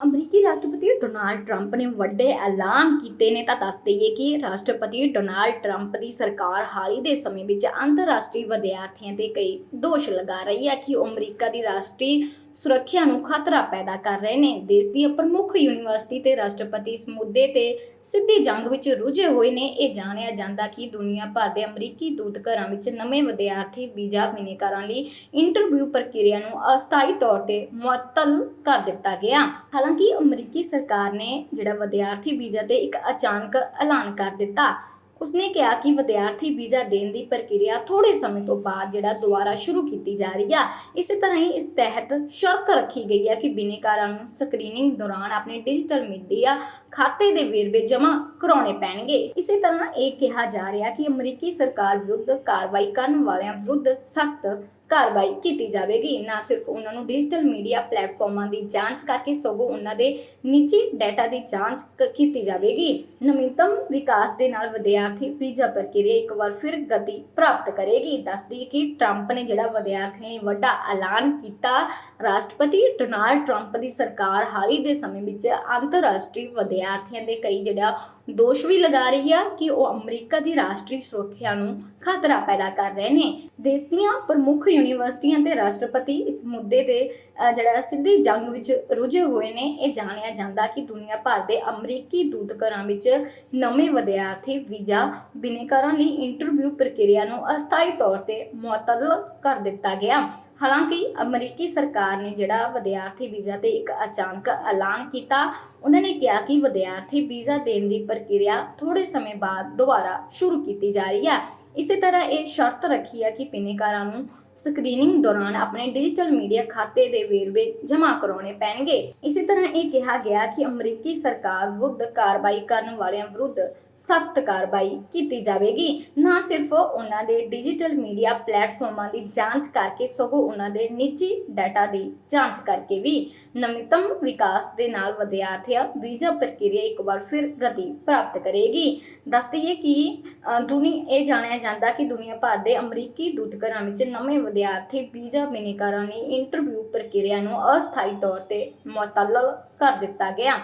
ਅਮਰੀਕੀ ਰਾਸ਼ਟਰਪਤੀ Donald Trump ਨੇ ਵੱਡੇ ਐਲਾਨ ਕੀਤੇ ਨੇ ਤਾਂ ਦੱਸ ਦਈਏ ਕਿ ਰਾਸ਼ਟਰਪਤੀ ਡੋਨਾਲਡ ਟਰੰਪ ਦੀ ਸਰਕਾਰ ਹਾਲ ਹੀ ਦੇ ਸਮੇਂ ਵਿੱਚ ਅੰਤਰਰਾਸ਼ਟਰੀ ਵਿਦਿਆਰਥੀਆਂ ਤੇ ਕਈ ਦੋਸ਼ ਲਗਾ ਰਹੀ ਹੈ ਕਿ ਉਹ ਅਮਰੀਕਾ ਦੀ ਰਾਸ਼ਟਰੀ ਸੁਰੱਖਿਆ ਨੂੰ ਖਤਰਾ ਪੈਦਾ ਕਰ ਰਹੇ ਨੇ। ਦੇਸ਼ ਦੀ ਪ੍ਰਮੁੱਖ ਯੂਨੀਵਰਸਿਟੀ ਤੇ ਰਾਸ਼ਟਰਪਤੀ ਇਸ ਮੁੱਦੇ ਤੇ ਸਿੱਧੀ ਜੰਗ ਵਿੱਚ ਰੁੱਝੇ ਹੋਏ ਨੇ। ਇਹ ਜਾਣਿਆ ਜਾਂਦਾ ਕਿ ਦੁਨੀਆ ਭਰ ਦੇ ਅਮਰੀਕੀ ਦੂਤ ਘਰਾਂ ਵਿੱਚ ਨਵੇਂ ਵਿਦਿਆਰਥੀ ਵੀਜ਼ਾ ਬਿਨੇਕਾਰਾਂ ਲਈ ਇੰਟਰਵਿਊ ਪ੍ਰਕਿਰਿਆ ਨੂੰ ਅਸਥਾਈ ਤੌਰ ਤੇ ਮੁਅੱਤਲ ਕਰ ਦਿੱਤਾ ਗਿਆ। ਹਾਲਾਂਕਿ ਅਮਰੀਕੀ ਸਰਕਾਰ ਨੇ ਜਿਹੜਾ ਵਿਦਿਆਰਥੀ ਵੀਜ਼ਾ ਤੇ ਇੱਕ ਅਚਾਨਕ ਐਲਾਨ ਕਰ ਦਿੱਤਾ, ਉਸਨੇ ਕਿਹਾ ਕਿ ਵਿਦਿਆਰਥੀ ਵੀਜ਼ਾ ਦੇਣ ਦੀ ਪ੍ਰਕਿਰਿਆ ਥੋੜੇ ਸਮੇਂ ਤੋਂ ਬਾਅਦ ਜਿਹੜਾ ਦੁਬਾਰਾ ਸ਼ੁਰੂ ਕੀਤੀ ਜਾ ਰਹੀ ਆ। ਇਸੇ ਤਰ੍ਹਾਂ ਹੀ ਇਸ ਤਹਿਤ ਸ਼ਰਤ ਰੱਖੀ ਗਈ ਹੈ ਕਿ ਬਿਨੇਕਾਰਾਂ ਨੂੰ ਸਕਰੀਨਿੰਗ ਦੌਰਾਨ ਆਪਣੇ ਡਿਜੀਟਲ ਮੀਡੀਆ ਖਾਤੇ ਦੇ ਵੇਰਵੇ ਜਮ੍ਹਾਂ ਕਰਾਉਣੇ ਪੈਣਗੇ। ਇਸੇ ਤਰ੍ਹਾਂ ਇਹ ਕਿਹਾ ਜਾ ਰਿਹਾ ਕਿ ਅਮਰੀਕੀ ਸਰਕਾਰ ਵਿਰੁੱਧ ਕਾਰਵਾਈ ਕਰਨ ਵਾਲਿਆਂ ਵਿਰੁੱਧ ਸਖਤ ਕਾਰਵਾਈ ਕੀਤੀ ਜਾਵੇਗੀ। ਨਾ ਸਿਰਫ ਉਹਨਾਂ ਨੂੰ ਡਿਜੀਟਲ ਮੀਡੀਆ ਪਲੇਟਫਾਰਮਾਂ ਦੀ ਜਾਂਚ ਕਰਕੇ ਸਗੋਂ ਉਹਨਾਂ ਦੇ ਨਿੱਜੀ ਡਾਟਾ ਦੀ ਜਾਂਚ ਕੀਤੀ ਜਾਵੇਗੀ। ਨਵੀਨਤਮ ਵਿਕਾਸ ਦੇ ਨਾਲ ਵਿਦਿਆਰਥੀ ਵੀਜ਼ਾ ਪ੍ਰਕਿਰਿਆ ਇੱਕ ਵਾਰ ਫਿਰ ਗਤੀ ਪ੍ਰਾਪਤ ਕਰੇਗੀ। ਦੱਸਦੀ ਕਿ ਟਰੰਪ ਨੇ ਜਿਹੜਾ ਵਿਦਿਆਰਥੀਆਂ ਲਈ ਵੱਡਾ ਐਲਾਨ ਕੀਤਾ, ਰਾਸ਼ਟਰਪਤੀ ਡੋਨਾਲਡ ਟਰੰਪ ਦੀ ਸਰਕਾਰ ਹਾਲ ਹੀ ਦੇ ਸਮੇਂ ਵਿੱਚ ਅੰਤਰਰਾਸ਼ਟਰੀ ਵਿਦਿਆਰਥੀਆਂ ਦੇ ਕਈ ਜਿਹੜਾ ਦੋਸ਼ ਵੀ ਲਗਾ ਰਹੀ ਆ ਕਿ ਉਹ ਅਮਰੀਕਾ ਦੀ ਰਾਸ਼ਟਰੀ ਸੁਰੱਖਿਆ ਨੂੰ ਖਤਰਾ ਪੈਦਾ ਕਰ ਰਹੇ ਨੇ। ਦੇਸ਼ ਦੀਆਂ ਪ੍ਰਮੁੱਖ ਯੂਨੀਵਰਸਿਟੀਆਂ ਤੇ ਰਾਸ਼ਟਰਪਤੀ ਇਸ ਮੁੱਦੇ ਤੇ ਅਹ, ਜਿਹੜਾ ਸਿੱਧੀ ਜੰਗ ਵਿੱਚ ਰੁੱਝੇ ਹੋਏ ਨੇ ਇਹ ਜਾਣਿਆ ਜਾਂਦਾ ਕਿ ਦੁਨੀਆ ਭਰ ਦੇ ਅਮਰੀਕੀ ਦੂਤ ਘਰਾਂ ਵਿੱਚ ਨਵੇਂ ਵਿਦਿਆਰਥੀ ਵੀਜ਼ਾ ਬਿਨੇਕਾਰਾਂ ਲਈ ਇੰਟਰਵਿਊ ਪ੍ਰਕਿਰਿਆ ਨੂੰ ਅਸਥਾਈ ਤੌਰ ਤੇ ਮੁਅੱਤਲ ਕਰ ਦਿੱਤਾ ਗਿਆ। ਹਾਲਾਂਕਿ ਅਮਰੀਕੀ ਸਰਕਾਰ ਨੇ ਜਿਹੜਾ ਵਿਦਿਆਰਥੀ ਵੀਜ਼ਾ ਤੇ ਇੱਕ ਅਚਾਨਕ ਐਲਾਨ ਕੀਤਾ, ਉਹਨਾਂ ਨੇ ਕਿਹਾ ਕਿ ਵਿਦਿਆਰਥੀ ਵੀਜ਼ਾ ਦੇਣ ਦੀ ਪ੍ਰਕਿਰਿਆ ਥੋੜੇ ਸਮੇਂ ਬਾਅਦ ਦੁਬਾਰਾ ਸ਼ੁਰੂ ਕੀਤੀ ਜਾ ਰਹੀ ਹੈ। ਇਸੇ ਤਰ੍ਹਾਂ ਇਹ ਸ਼ਰਤ ਰੱਖੀ ਹੈ ਕਿ ਪਿਨੇਕਾਰਾਂ ਨੂੰ ਸਕਰੀਨਿੰਗ ਦੌਰਾਨ ਆਪਣੇ ਡਿਜੀਟਲ ਮੀਡੀਆ ਖਾਤੇ ਦੇ ਵੇਰਵੇ ਜਮ੍ਹਾਂ ਕਰਾਉਣੇ ਪੈਣਗੇ। ਇਸੇ ਤਰ੍ਹਾਂ ਇਹ ਕਿਹਾ ਗਿਆ ਕਿ ਅਮਰੀਕੀ ਸਰਕਾਰ ਵਿਰੁੱਧ ਕਾਰਵਾਈ ਕਰਨ ਵਾਲਿਆਂ ਵਿਰੁੱਧ ਸਖਤ ਕਾਰਵਾਈ ਕੀਤੀ ਜਾਵੇਗੀ। ਨਾ ਸਿਰਫ ਉਹਨਾਂ ਦੇ ਡਿਜੀਟਲ ਮੀਡੀਆ ਪਲੇਟਫਾਰਮਾਂ ਦੀ ਜਾਂਚ ਕਰਕੇ ਸਗੋਂ ਉਹਨਾਂ ਦੇ ਨਿੱਜੀ ਡਾਟਾ ਦੀ ਜਾਂਚ ਕਰਕੇ ਵੀ ਨਵੀਨਤਮ ਵਿਕਾਸ ਦੇ ਨਾਲ ਵਿਦਿਆਰਥੀਆਂ ਵੀਜ਼ਾ ਪ੍ਰਕਿਰਿਆ ਇੱਕ ਵਾਰ ਫਿਰ ਗਤੀ ਪ੍ਰਾਪਤ ਕਰੇਗੀ। ਦੱਸ ਦਈਏ ਕਿ ਅ, ਦੁਨੀ ਇਹ ਜਾਣਿਆ ਜਾਂਦਾ ਕਿ ਦੁਨੀਆ ਭਰ ਦੇ ਅਮਰੀਕੀ ਦੂਤਘਰਾਂ ਵਿੱਚ ਨਵੇਂ ਵਿਦਿਆਰਥੀ ਵੀਜ਼ਾ ਬਿਨੇਕਾਰਾਂ ਲਈ ਇੰਟਰਵਿਊ ਪ੍ਰਕਿਰਿਆ ਨੂੰ ਅਸਥਾਈ ਤੌਰ ਤੇ ਮੁਅੱਤਲ ਕਰ ਦਿੱਤਾ ਗਿਆ।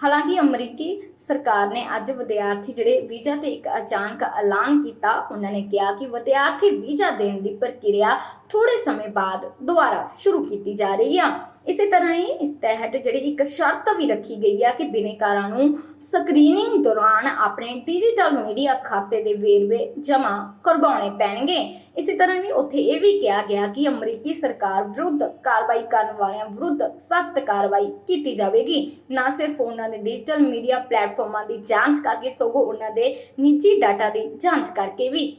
ਹਾਲਾਂਕਿ ਅਮਰੀਕੀ ਸਰਕਾਰ ਨੇ ਅੱਜ ਵਿਦਿਆਰਥੀ ਜਿਹੜੇ ਵੀਜ਼ਾ ਤੇ ਇੱਕ ਅਚਾਨਕ ਐਲਾਨ ਕੀਤਾ, ਉਹਨਾਂ ਨੇ ਕਿਹਾ ਕਿ ਵਿਦਿਆਰਥੀ ਵੀਜ਼ਾ ਦੇਣ ਦੀ ਪ੍ਰਕਿਰਿਆ ਥੋੜੇ ਸਮੇਂ ਬਾਅਦ ਦੁਬਾਰਾ ਸ਼ੁਰੂ ਕੀਤੀ ਜਾ ਰਹੀ ਹੈ ਇਸੇ ਤਰ੍ਹਾਂ ਹੀ ਇਸ ਤਹਿਤ ਜਿਹੜੀ ਇੱਕ ਸ਼ਰਤ ਵੀ ਰੱਖੀ ਗਈ ਆ ਕਿ ਬਿਨੇਕਾਰਾਂ ਨੂੰ ਸਕਰੀਨਿੰਗ ਦੌਰਾਨ ਆਪਣੇ ਡਿਜੀਟਲ ਮੀਡੀਆ ਖਾਤੇ ਦੇ ਵੇਰਵੇ ਜਮ੍ਹਾਂ ਕਰਵਾਉਣੇ ਪੈਣਗੇ। ਇਸੇ ਤਰ੍ਹਾਂ ਵੀ ਉੱਥੇ ਇਹ ਵੀ ਕਿਹਾ ਗਿਆ ਕਿ ਅਮਰੀਕੀ ਸਰਕਾਰ ਵਿਰੁੱਧ ਕਾਰਵਾਈ ਕਰਨ ਵਾਲਿਆਂ ਵਿਰੁੱਧ ਸਖਤ ਕਾਰਵਾਈ ਕੀਤੀ ਜਾਵੇਗੀ। ਨਾ ਸਿਰਫ ਉਹਨਾਂ ਦੇ ਡਿਜੀਟਲ ਮੀਡੀਆ ਪਲੇਟਫਾਰਮਾਂ ਦੀ ਜਾਂਚ ਕਰਕੇ, ਸਗੋਂ ਉਹਨਾਂ ਦੇ ਨਿੱਜੀ ਡਾਟਾ ਦੀ ਜਾਂਚ ਕਰਕੇ ਵੀ